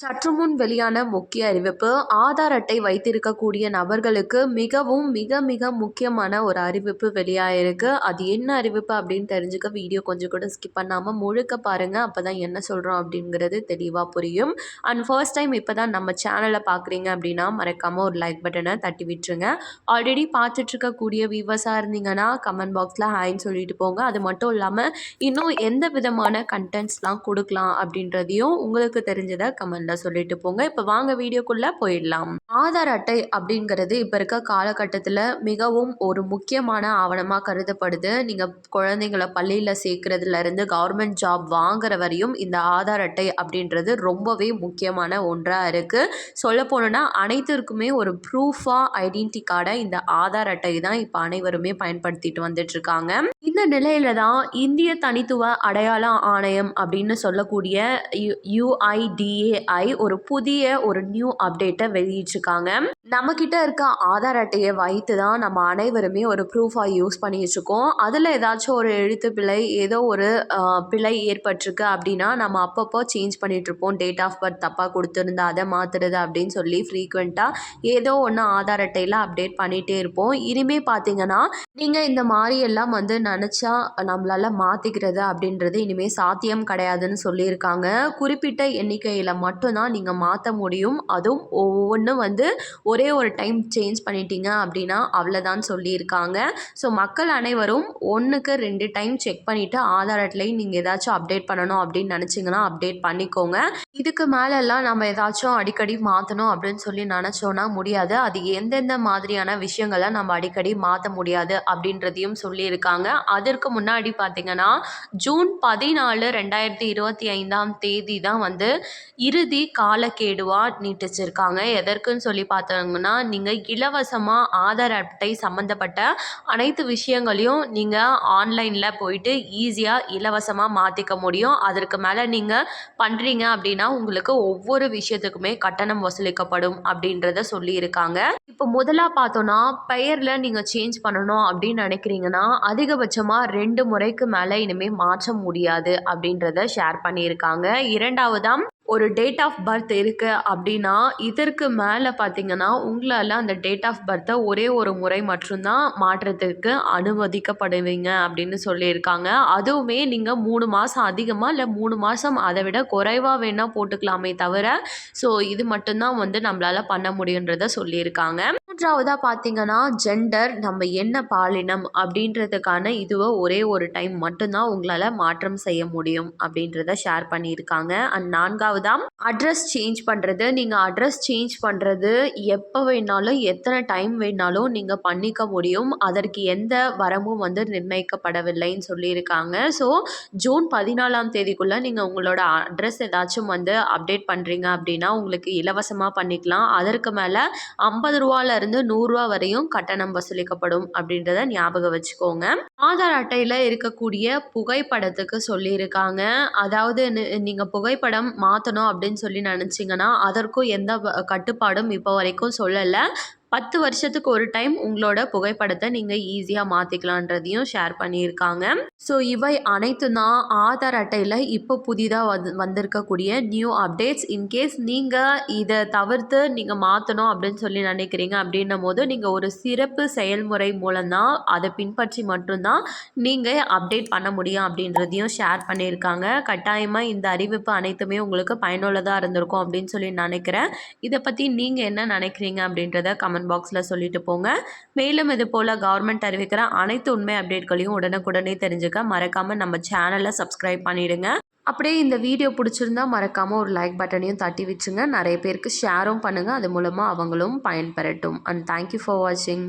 சற்று முன் வெளியான முக்கிய அறிவிப்பு ஆதார் அட்டை வைத்திருக்கக்கூடிய நபர்களுக்கு மிகவும் மிக மிக முக்கியமான ஒரு அறிவிப்பு வெளியாயிருக்கு. அது என்ன அறிவிப்பு அப்படின்னு தெரிஞ்சுக்க வீடியோ கொஞ்சம் கூட ஸ்கிப் பண்ணாமல் முழுக்க பாருங்கள் அப்போ தான் என்ன சொல்கிறோம் அப்படிங்கிறது தெளிவாக புரியும். அண்ட் ஃபர்ஸ்ட் டைம் இப்போ தான் நம்ம சேனலை பார்க்குறீங்க அப்படின்னா மறக்காமல் ஒரு லைக் பட்டனை தட்டி விட்டுருங்க. ஆல்ரெடி பார்த்துட்ருக்கக்கூடிய வியூவர்ஸாக இருந்தீங்கன்னா கமெண்ட் பாக்ஸில் ஹாய்ன்னு சொல்லிட்டு போங்க. அது மட்டும் இல்லாமல் இன்னும் எந்த விதமான கண்டென்ட்ஸ்லாம் கொடுக்கலாம் அப்படின்றதையும் உங்களுக்கு தெரிஞ்சதை கமெண்ட் இருந்தால் சொல்லிட்டு போங்க. இப்போ வாங்க வீடியோக்குள்ளே போயிடலாம். ஆதார் அட்டை அப்படிங்கிறது இப்போ இருக்க காலகட்டத்தில் மிகவும் ஒரு முக்கியமான ஆவணமாக கருதப்படுது. நீங்கள் குழந்தைங்கள பள்ளியில் சேர்க்குறதுலேருந்து கவர்மெண்ட் ஜாப் வாங்குற வரையும் இந்த ஆதார் அட்டை அப்படின்றது ரொம்பவே முக்கியமான ஒன்றாக இருக்குது சொல்ல போனோன்னா அனைத்திற்குமே ஒரு ப்ரூஃபாக ஐடென்டி கார்டை இந்த ஆதார் அட்டை தான் இப்போ அனைவருமே பயன்படுத்திட்டு வந்துட்டுருக்காங்க இந்த நிலையில தான் இந்திய தனித்துவ அடையாள ஆணையம் அப்படின்னு சொல்லக்கூடிய யு ஆகி ஒரு புதிய ஒரு நியூ அப்டேட்டை வெளியிட்டிருக்காங்க. நம்மக்கிட்ட இருக்க ஆதார் அட்டையை வைத்து தான் நம்ம அனைவருமே ஒரு ப்ரூஃபாக யூஸ் பண்ணிகிட்ருக்கோம் அதில் ஏதாச்சும் ஒரு எழுத்து பிழை ஏதோ ஒரு பிழை ஏற்பட்டிருக்கு அப்படின்னா நம்ம அப்பப்போ சேஞ்ச் பண்ணிகிட்ருப்போம் டேட் ஆஃப் பர்த் தப்பாக கொடுத்துருந்தா அதை மாற்றுறது அப்படின்னு சொல்லி ஃப்ரீக்வெண்ட்டாக ஏதோ ஒன்று ஆதார் அட்டையில் அப்டேட் பண்ணிகிட்டே இருப்போம். இனிமே பார்த்தீங்கன்னா நீங்கள் இந்த மாதிரி எல்லாம் வந்து நினச்சா நம்மளால் மாற்றிக்கிறது அப்படின்றது இனிமேல் சாத்தியம் கிடையாதுன்னு சொல்லியிருக்காங்க. குறிப்பிட்ட எண்ணிக்கையில் மட்டும்தான் நீங்கள் மாற்ற முடியும். அதுவும் ஒவ்வொன்றும் வந்து ஒரே ஒரு டைம் சேஞ்ச் பண்ணிட்டீங்க அப்படின்னா அவ்வளோதான் சொல்லியிருக்காங்க. ஸோ மக்கள் அனைவரும் ஒன்றுக்கு ரெண்டு டைம் செக் பண்ணிவிட்டு ஆதார் அட்லையும் நீங்கள் ஏதாச்சும் அப்டேட் பண்ணணும் அப்படின்னு நினச்சிங்கன்னா அப்டேட் பண்ணிக்கோங்க. இதுக்கு மேலெல்லாம் நம்ம ஏதாச்சும் அடிக்கடி மாற்றணும் அப்படின்னு சொல்லி நினச்சோன்னா முடியாது. அது எந்தெந்த மாதிரியான விஷயங்களை நம்ம அடிக்கடி மாற்ற முடியாது அப்படின்றதையும் சொல்லியிருக்காங்க. அதற்கு முன்னாடி பார்த்தீங்கன்னா ஜூன் பதினாலு ரெண்டாயிரத்தி இருபத்தி ஐந்தாம் தேதி தான் வந்து இறுதி காலக்கேடுவாக நீட்டிச்சிருக்காங்க. எதற்குன்னு சொல்லி பார்த்தோங்கன்னா நீங்கள் இலவசமாக ஆதார் அட்டை சம்மந்தப்பட்ட அனைத்து விஷயங்களையும் நீங்கள் ஆன்லைனில் போயிட்டு ஈஸியாக இலவசமாக மாற்றிக்க முடியும். அதற்கு மேலே நீங்கள் பண்ணுறீங்க அப்படின்னா உங்களுக்கு ஒவ்வொரு விஷயத்துக்குமே கட்டணம் வசூலிக்கப்படும் அப்படின்றத சொல்லியிருக்காங்க. இப்போ முதலாக பார்த்தோன்னா பெயரில் நீங்கள் சேஞ்ச் பண்ணணும் அப்படின்னு நினைக்கிறீங்கன்னா அதிகபட்சமாக ரெண்டு முறைக்கு மேலே இனிமேல் மாற்ற முடியாது அப்படின்றத ஷேர் பண்ணியிருக்காங்க. இரண்டாவதாம் ஒரு டேட் ஆஃப் பர்த் இருக்குது அப்படின்னா இதற்கு மேலே பார்த்தீங்கன்னா உங்களால் அந்த டேட் ஆஃப் பர்த்தை ஒரே ஒரு முறை மட்டும்தான் மாற்றத்துக்கு அனுமதிக்கப்படுவீங்க அப்படின்னு சொல்லியிருக்காங்க. அதுவுமே நீங்கள் மூணு மாதம் அதிகமாக இல்லை மூணு மாதம் அதை விட குறைவாக வேணால் போட்டுக்கலாமே தவிர ஸோ இது மட்டும்தான் வந்து நம்மளால் பண்ண முடியுன்றதை சொல்லியிருக்காங்க. மூன்றாவதாக பார்த்தீங்கன்னா ஜெண்டர் நம்ம என்ன பாலினம் அப்படின்றதுக்கான இதுவை ஒரே ஒரு டைம் மட்டும்தான் உங்களால் மாற்றம் செய்ய முடியும் அப்படின்றத ஷேர் பண்ணியிருக்காங்க. அண்ட் நான்காவதாக அட்ரஸ் சேஞ்ச் பண்ணுறது நீங்கள் அட்ரஸ் சேஞ்ச் பண்ணுறது எப்போ வேணாலும் எத்தனை டைம் வேணாலும் நீங்கள் பண்ணிக்க முடியும். அதற்கு எந்த வரம்பும் வந்து நிர்ணயிக்கப்படவில்லைன்னு சொல்லியிருக்காங்க. ஸோ ஜூன் பதினாலாம் தேதிக்குள்ளே நீங்கள் உங்களோட அட்ரஸ் ஏதாச்சும் வந்து அப்டேட் பண்ணுறீங்க அப்படின்னா உங்களுக்கு இலவசமாக பண்ணிக்கலாம். அதற்கு மேலே ஐம்பது ரூபாலேருந்து நூறுரூவா வரையும் கட்டணம் வசூலிக்கப்படும் அப்படின்றத ஞாபகம் வச்சுக்கோங்க. ஆதார் அட்டையில் இருக்கக்கூடிய புகைப்படத்துக்கு சொல்லியிருக்காங்க. அதாவது நீங்கள் புகைப்படம் மாற்றணும் அப்படின்னு சொல்லி நினச்சிங்கன்னா அதற்கும் எந்த கட்டுப்பாடும் இப்போ வரைக்கும் சொல்லலை. பத்து வருஷத்துக்கு ஒரு டைம் உங்களோட புகைப்படத்தை நீங்கள் ஈஸியாக மாற்றிக்கலான்றதையும் ஷேர் பண்ணியிருக்காங்க. ஸோ இவை அனைத்து தான் ஆதார் அட்டையில் இப்போ புதிதாக வந்து வந்திருக்கக்கூடிய நியூ அப்டேட்ஸ் இன்கேஸ் நீங்கள் இதை தவிர்த்து நீங்கள் மாற்றணும் அப்படின்னு சொல்லி நினைக்கிறீங்க அப்படின்னும் போது நீங்கள் ஒரு சிறப்பு செயல்முறை மூலம்தான் அதை பின்பற்றி மட்டும்தான் நீங்கள் அப்டேட் பண்ண முடியும் அப்படின்றதையும் ஷேர் பண்ணியிருக்காங்க. கட்டாயமாக இந்த அறிவிப்பு அனைத்துமே உங்களுக்கு பயனுள்ளதாக இருந்திருக்கும் அப்படின்னு சொல்லி நினைக்கிறேன். இதை பற்றி நீங்கள் என்ன நினைக்கிறீங்க அப்படின்றத கமெண்ட் பாக்ஸில் சொல்லிட்டு போங்க. மேலும் இது போல் கவர்மெண்ட் அறிவிக்கிற அனைத்து உண்மை அப்டேட்களையும் உடனுக்குடனே தெரிஞ்சுக்க மறக்காமல் நம்ம சேனலை சப்ஸ்கிரைப் பண்ணிவிடுங்க அப்படியே இந்த வீடியோ பிடிச்சிருந்தா மறக்காமல் ஒரு லைக் பட்டனையும் தட்டி வச்சுங்க. நிறைய பேருக்கு ஷேரும் பண்ணுங்கள் அது மூலமாக அவங்களும் பயன்பெறட்டும். அண்ட் தேங்க்யூ ஃபார் வாட்சிங்